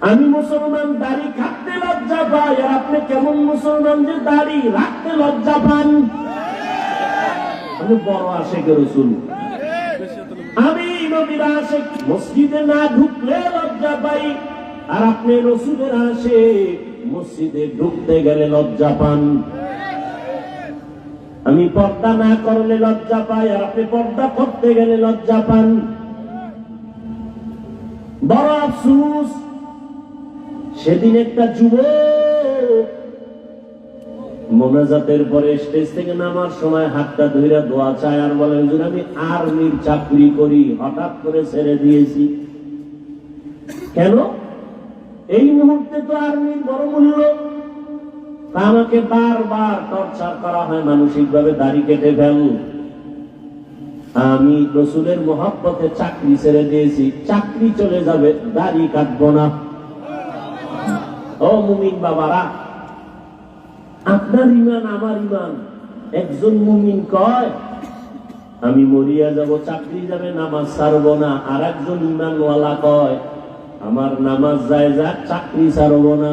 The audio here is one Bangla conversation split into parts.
আমি মুসলমান, দাড়ি কাটতে লজ্জা পাই, আর আপনি কেমন মুসলমান যে দাড়ি রাখতে লজ্জা পান? আমি বড় আশেখ রসুল। আমি নবীর আশেখ মসজিদে না ঢুকলে লজ্জা পাই, আর আপনি রসুলের আসে মসজিদে ঢুকতে গেলে লজ্জা পান। আমি পর্দা না করলে লজ্জা পাই, আর আপনি পর্দা করতে গেলে লজ্জা পান। বড় আফসুস সেদিন একটা যুবক মোনাজাতের পরে স্টেজ থেকে নামার সময় হাতটা ধইরা দোয়া চায় আর বলে, হুজুর, আমি আর্মির চাকরি করি, হঠাৎ করে ছেড়ে দিয়েছি। কেন? এই মুহূর্তে তো আর্মির বড় মূল্য। আমাকে বারবার টর্চার করা হয় মানসিক ভাবে দাড়ি কেটে ফেল। আমি রসুলের মহাব্বতে চাকরি ছেড়ে দিয়েছি, চাকরি চলে যাবে, দাড়ি কাটবো না। ও মুমিন বাবারা, আপনার ইমান, আমার ইমান। একজন মুমিন কয়, আমি মরিয়া যাব, চাকরি যাবে, নামাজ ছাড়বো না। আর একজন ইমানওয়ালা কয়, আমার নামাজ যায় যাক, চাকরি ছাড়বো না।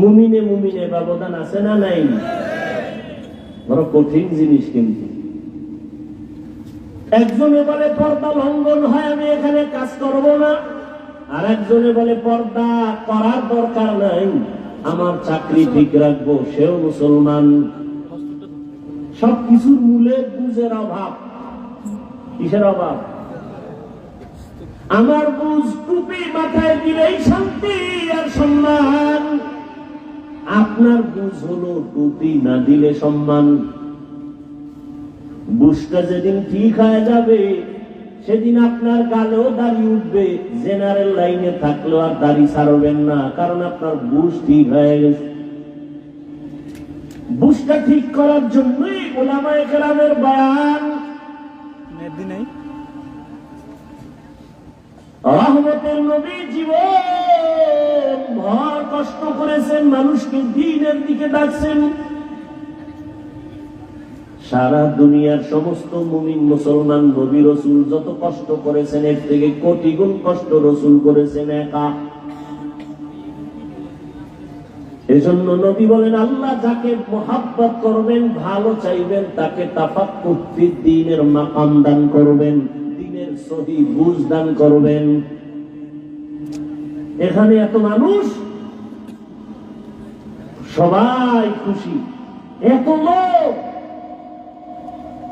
মুমিনে মুমিনে ব্যবধান আছে না নাই? বড় কঠিন জিনিস কিন্তু। একজনে বলে, পর্দা লঙ্ঘন হয়, আমি এখানে কাজ করব না। আর একজনে বলে, পর্দা করার দরকার নাই, আমার চাকরি ঠিক রাখব, সেও মুসলমান। সবকিছুর মূলে বুঝের অভাব। কিসের অভাব? আমার বুঝ টুপি মাথায় দিলেই শান্তি আর সম্মান। আপনার বুঝ হলো টুপি না দিলে সম্মান। বুঝটা যেদিন ঠিক হয়ে যাবে সেদিন আপনার গালেও দাড়ি উঠবে জেনারেল লাইনে থাকলেও আর দাড়ি ছাড়বেন না কারণ আপনার বুঝ ঠিক হয়ে গেছে। বুঝটা ঠিক করার জন্যই ওলামায়ে কেরামের বয়ান। নেট দি নাই। রহমতের নবী জীবন ভর কষ্ট করেছেন মানুষকে দিনের দিকে ডাকছেন। সারা দুনিয়ার সমস্ত মুমিন মুসলমান নবী রসুল যত কষ্ট করেছেন, এর থেকে কোটি গুণ কষ্ট রসুল করেছেন একা। এজন্য নবী বলেন, আল্লাহ যাকে মোহাব্বত করবেন, ভালো চাইবেন, তাকে তাফাক্কুফি দিনের মাকাম দান করবেন দিনের সহি বুঝ দান করবেন। এখানে এত মানুষ, সবাই খুশি, এত লোক।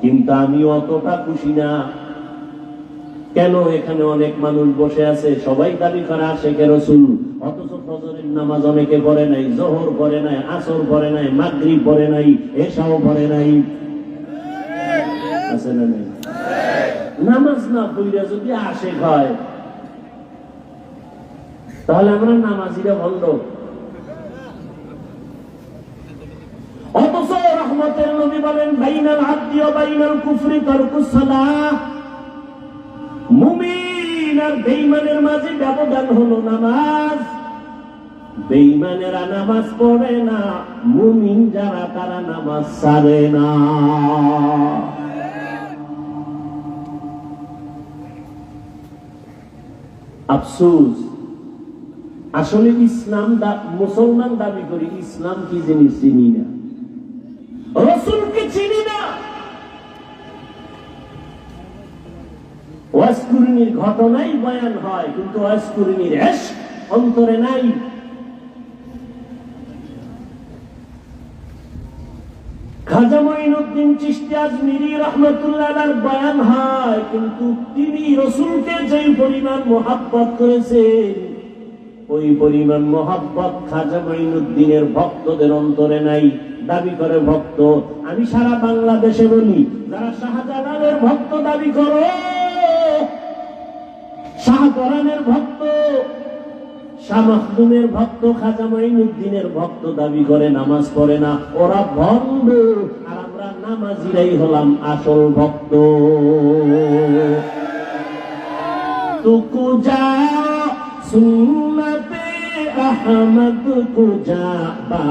কিন্তু আমি অতটা খুশি না। কেন এখানে অনেক মানুষ বসে আছে? সবাই দাবি করে কে রসুল। অথচ ফজরের নামাজ অনেকে পড়ে নাই, জোহর পড়ে নাই, আসর পড়ে নাই, মাগরিব পড়ে নাই এসাও পড়ে নাই। আছে না নাই? নামাজ না পড়িয়া যদি আসে হয়, তাহলে আমরা নামাজিরা বন্ধ অথচ রহমতের নবী বলেন, বাইনাল আব্দি ও বাইনাল কুফরি তারকুস মুমিন আর বেঈমানের মাঝে ব্যবধান হলো নামাজ। বেঈমানেরা নামাজ পড়ে না, মুমিন যারা, তারা নামাজ না। আফসোস, আসলে ইসলাম মুসলমান দাবি করি, ইসলাম কি জিনিস চিনি না। রসুলকে চিনি না। ওয়াসকুরিনীর ঘটনাই বয়ান হয়, কিন্তু ওয়াসকুরিনীর এস অন্তরে নাই। খাজা মঈনুদ্দিন বয়ান হয়, কিন্তু তিনি করেছেন, ওই খাজা ভক্তদের অন্তরে নাই। দাবি করে ভক্ত। আমি সারা বাংলাদেশে বলি, যারা শাহজালালের ভক্ত দাবি করো শাহপরানের ভক্ত, শাহ মাহদুমের ভক্ত, খাজা মঈনুদ্দিনের ভক্ত দাবি করে, নামাজ পড়ে না, ওরা ভণ্ড, আর আমরা নামাজিরাই হলাম আসল ভক্ত। তুকু যা সুন্নতে আহমদ কুজা বা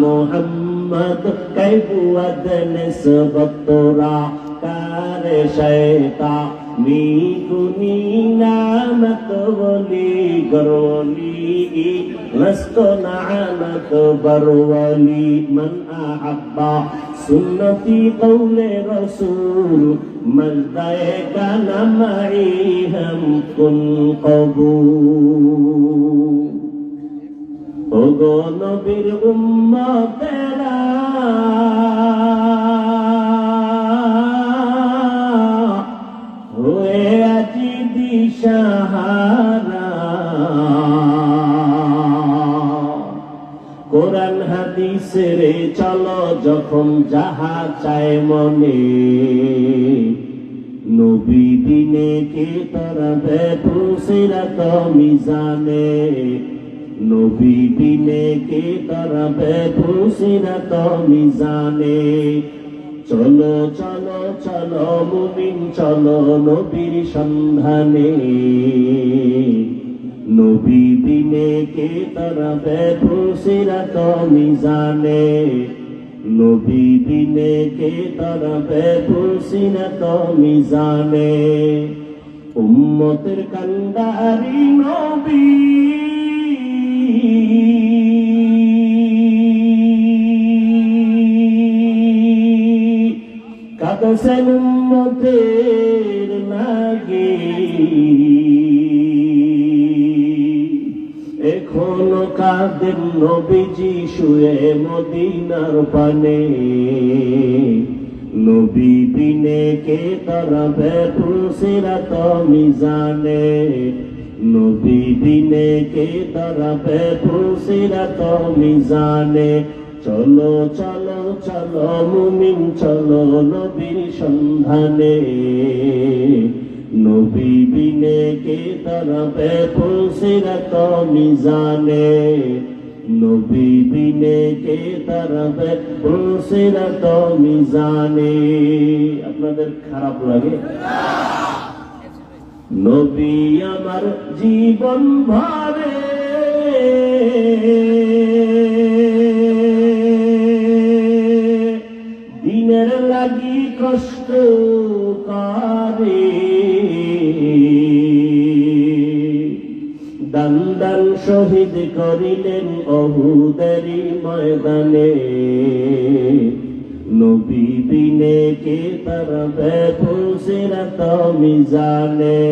মোহাম্মদ محمد کئی بود نسبت را کار شیطا می کنی نامت ولی گرولی لست نعانت برولی من احبا سنتی قول رسول ملدائے کا نمعی ہم کن قبول ওগো নবীর উম্মতেরা। হয়ে আছি দিশাহারা। কোরআন হাদিসের চলো যখন যাহা চায় মনে। নবী দিনে কে তারা বেপুসিরাত মিজানে নবী দিনে কে তারা বেপুসিরাত মিজানে। চলো চলো চলো মুমিন, চলো নবীর সন্ধানে। নবী দিনে কে তারা বেপুসিরাত মিজানে। নবী দিনে কে তারা বেপুসিরাত মিজানে। উম্মতের কান্ডারি নবী। কাদসেন উম্মতের লাগে এখনও কাদের নবীজি শুয়ে মদিনার পানে। নবী বিনে কে তারা বেপুসিরাত মিজানে। নবী বিনে কে তারা বেপুসিরাত মিজানে। চলো চলো চলো, মুমিন, চলো, নবীর সন্ধানে। নবী বিনে কে তারা বেপুসিরাত মিজানে? নবী বিনে কে তারা বেপুসিরাত মিজানে? আপনাদের খারাপ লাগে? নবী আমার জীবন ভরে। দান দান শহীদ করিলেন অহুদারি ময়দানে। নবী বিনে কে তার তারা তমি মিজানে।